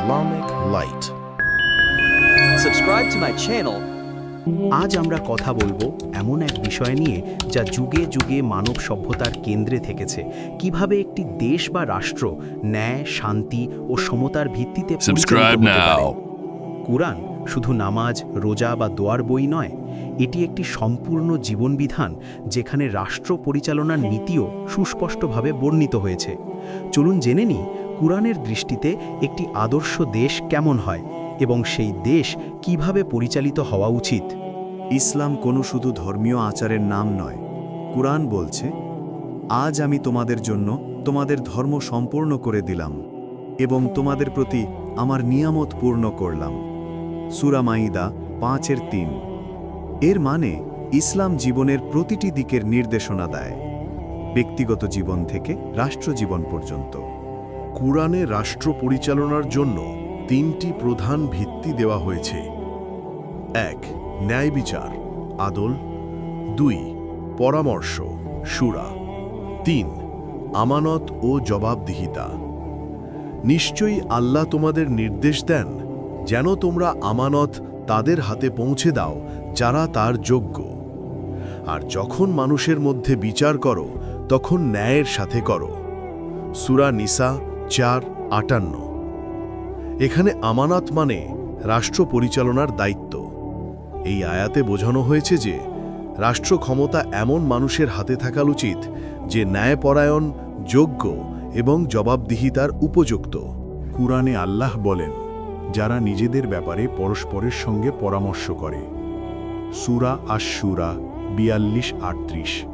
Islamic Light. Subscribe to my channel আজ আমরা কথা বলব এমন এক বিষয় নিয়ে যা যুগে যুগে মানব সভ্যতার কেন্দ্রে থেকেছে কীভাবে একটি দেশ বা রাষ্ট্র ন্যায় শান্তি ও সমতার ভিত্তিতে পরিচালিত Subscribe now. কুরআন শুধু নামাজ রোজা বা দোয়ার বই নয় এটি একটি সম্পূর্ণ জীবনবিধান যেখানে রাষ্ট্র পরিচালনার নীতিও সুস্পষ্টভাবে বর্ণিত হয়েছে চলুন জেনে নিই কুরআনের দৃষ্টিতে একটি আদর্শ দেশ কেমন হয় এবং সেই দেশ কীভাবে পরিচালিত হওয়া উচিত? ইসলাম কোনো শুধু ধর্মীয় আচারের নাম নয়। কুরআন বলছে, আজ আমি তোমাদের জন্য তোমাদের ধর্ম সম্পূর্ণ করে দিলাম এবং তোমাদের প্রতি আমার নিয়ামত পূর্ণ করলাম। সুরা মাইদা পাঁচের তিন। এর মানে ইসলাম জীবনের প্রতিটি দিকের নির্দেশনা দেয় ব্যক্তিগত জীবন থেকে রাষ্ট্র জীবন পর্যন্ত। কুরআনে রাষ্ট্র পরিচালনার জন্য তিনটি প্রধান ভিত্তি দেওয়া হয়েছে। এক, ন্যায় বিচার। আদল। দুই, পরামর্শ। সুরা। তিন, আমানত ও জবাবদিহিতা। নিশ্চয়ই আল্লাহ তোমাদের নির্দেশ দেন, যেন তোমরা আমানত তাদের হাতে পৌঁছে দাও, যারা তার যোগ্য। আর যখন মানুষের মধ্যে বিচার করো, তখন ন্যায়ের সাথে করো। সুরা নিসা চার, আটান্ন। এখানে আমানত মানে রাষ্ট্র পরিচালনার দায়িত্ব। এই আয়াতে বোঝানো হয়েছে যে রাষ্ট্র ক্ষমতা এমন মানুষের হাতে থাকা উচিত যে ন্যায়পরায়ণ, যোগ্য এবং জবাবদিহিতার উপযুক্ত। কুরআনে আল্লাহ বলেন, যারা নিজেদের ব্যাপারে পরস্পরের সঙ্গে পরামর্শ করে। সুরা আশুরা বিয়াল্লিশ, আটত্রিশ।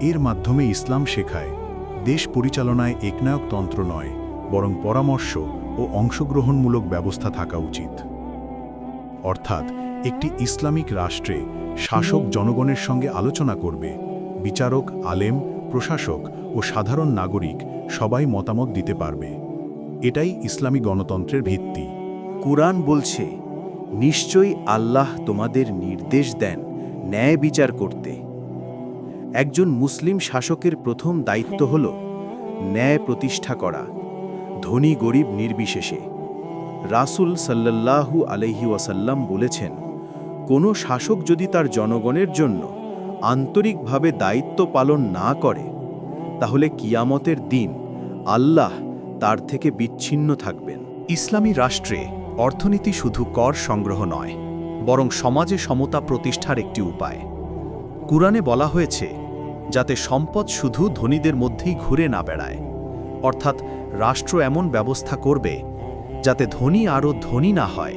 এর মাধ্যমে ইসলাম শেখায়। দেশ পরিচালনায় একনায়কতন্ত্র নয়, বরং পরামর্শ ও অংশগ্রহণমূলক ব্যবস্থা থাকা উচিত। অর্থাৎ, একটি ইসলামিক রাষ্ট্রে শাসক জনগণের সঙ্গে আলোচনা করবে, বিচারক, আলেম, প্রশাসক ও সাধারণ নাগরিক সবাই মতামত দিতে পারবে। এটাই ইসলামী গণতন্ত্রের ভিত্তি। কুরআন বলছে, নিশ্চয়ই আল্লাহ তোমাদের নির্দেশ দেন ন্যায় বিচার করতে। একজন মুসলিম শাসকের প্রথম দায়িত্ব হল ন্যায় প্রতিষ্ঠা করা, ধনী গরিব নির্বিশেষে। রাসূল সাল্লাল্লাহু আলাইহি ওয়াসাল্লাম বলেছেন, কোনো শাসক যদি তার জনগণের জন্য আন্তরিকভাবে দায়িত্ব পালন না করে, তাহলে কিয়ামতের দিন আল্লাহ তার থেকে বিচ্ছিন্ন থাকবেন। ইসলামী রাষ্ট্রে অর্থনীতি শুধু কর সংগ্রহ নয়, বরং সমাজে সমতা প্রতিষ্ঠার একটি উপায়। কুরআনে বলা হয়েছে যাতে সম্পদ শুধু ধনীদের মধ্যেই ঘুরে না বেড়ায়। অর্থাৎ রাষ্ট্র এমন ব্যবস্থা করবে যাতে ধনী আরও ধনী না হয়,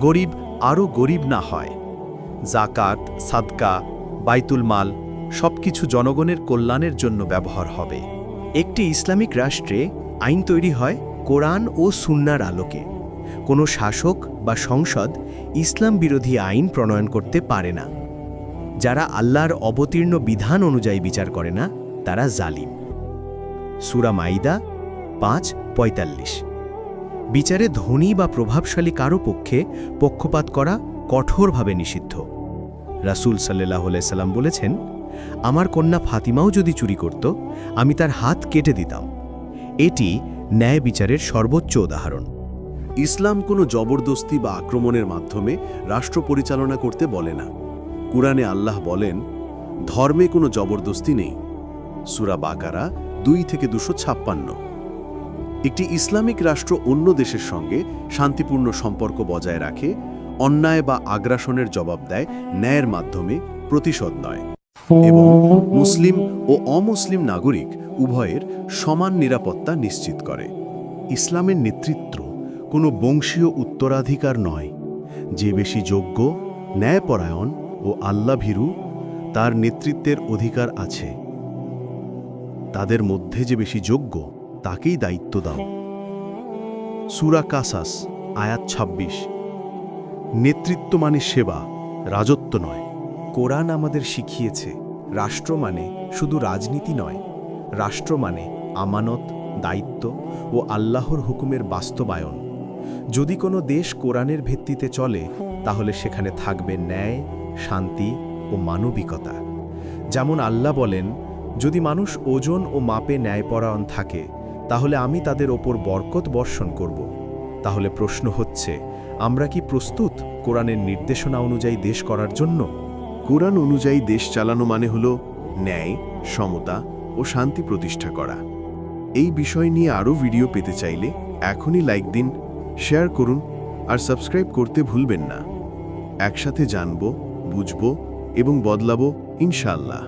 গরিব আরও গরিব না হয়। জাকাত সাদকা, বাইতুল মাল সবকিছু জনগণের কল্যাণের জন্য ব্যবহার হবে। একটি ইসলামিক রাষ্ট্রে আইন তৈরি হয় কোরআন ও সুন্নার আলোকে। কোনো শাসক বা সংসদ ইসলাম বিরোধী আইন প্রণয়ন করতে পারে না। যারা আল্লাহর অবতীর্ণ বিধান অনুযায়ী বিচার করে না, তারা জালিম। সুরা মাইদা পাঁচ, পঁয়তাল্লিশ। বিচারে ধনী বা প্রভাবশালী কারও পক্ষে পক্ষপাত করা কঠোরভাবে নিষিদ্ধ। রাসূল সাল্লাহ সাল্লাম বলেছেন, আমার কন্যা ফাতিমাও যদি চুরি করত, আমি তার হাত কেটে দিতাম। এটি ন্যায় বিচারের সর্বোচ্চ উদাহরণ। ইসলাম কোনো জবরদস্তি বা আক্রমণের মাধ্যমে রাষ্ট্র পরিচালনা করতে বলে না। কুরআনে আল্লাহ বলেন, ধর্মে কোনো জবরদস্তি নেই। সুরা বাকারা দুই থেকে দুশো ছাপ্পান্ন। একটি ইসলামিক রাষ্ট্র অন্য দেশের সঙ্গে শান্তিপূর্ণ সম্পর্ক বজায় রাখে, অন্যায় বা আগ্রাসনের জবাব দেয় ন্যায়ের মাধ্যমে, প্রতিশোধ নয়। এবং মুসলিম ও অমুসলিম নাগরিক উভয়ের সমান নিরাপত্তা নিশ্চিত করে। ইসলামের নেতৃত্ব কোনো বংশীয় উত্তরাধিকার নয়। যে বেশি যোগ্য, ন্যায়পরায়ণ ও আল্লাভীরু তার নেতৃত্বের অধিকার আছে। তাদের মধ্যে যে বেশি যোগ্য, তাকেই দায়িত্ব দাও। সুরা কাসাস, আয়াত ২৬ নেতৃত্ব মানে সেবা, রাজত্ব নয়। কোরআন আমাদের শিখিয়েছে, রাষ্ট্র মানে শুধু রাজনীতি নয়। রাষ্ট্র মানে আমানত, দায়িত্ব ও আল্লাহর হুকুমের বাস্তবায়ন। যদি কোনো দেশ কোরআনের ভিত্তিতে চলে, তাহলে সেখানে থাকবে ন্যায় শান্তি ও মানবিকতা। যেমন আল্লাহ বলেন, যদি মানুষ ওজন ও মাপে ন্যায়পরায়ণ থাকে, তাহলে আমি তাদের ওপর বরকত বর্ষণ করব। তাহলে প্রশ্ন হচ্ছে, আমরা কি প্রস্তুত কোরআনের নির্দেশনা অনুযায়ী দেশ করার জন্য? কোরআন অনুযায়ী দেশ চালানো মানে হল ন্যায়, সমতা ও শান্তি প্রতিষ্ঠা করা। এই বিষয় নিয়ে আরও ভিডিও পেতে চাইলে এখনই লাইক দিন, শেয়ার করুন আর সাবস্ক্রাইব করতে ভুলবেন না। একসাথে জানব বুঝব এবং বদলাবো ইনশাআল্লাহ।